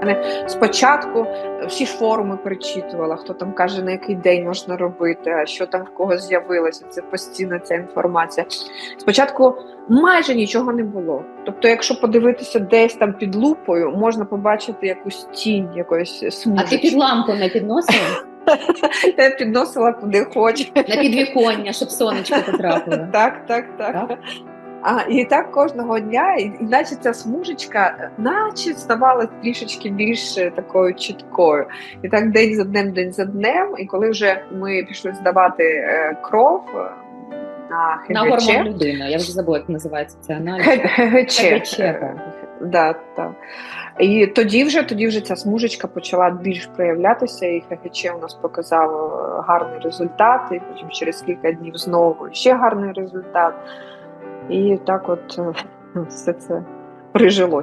мене спочатку всі ж форуми перечитувала, хто там каже, на який день можна робити, а що там в кого з'явилося. Це постійна ця інформація. Спочатку майже нічого не було. Тобто, якщо подивитися десь там під лупою, можна побачити якусь тінь, якоїсь А ти смужечки. під лампу не підносила? Я підносила куди хоч. На підвіконня, щоб сонечко потрапило. Так, так, так. А, і так кожного дня, і, і наче ця смужечка, наче ставала трішечки більш е, такою чіткою. І так день за днем, день за днем. І коли вже ми пішли здавати е, кров е, на На гормон людини. Я вже забула, як називається це аналіз. ХГЧ. ХГЧ, так. Да, так. І тоді вже, тоді вже ця смужечка почала більш проявлятися, і ХГЧ у нас показав гарний результат, і потім через кілька днів знову ще гарний результат. І так от е, все це прижилося.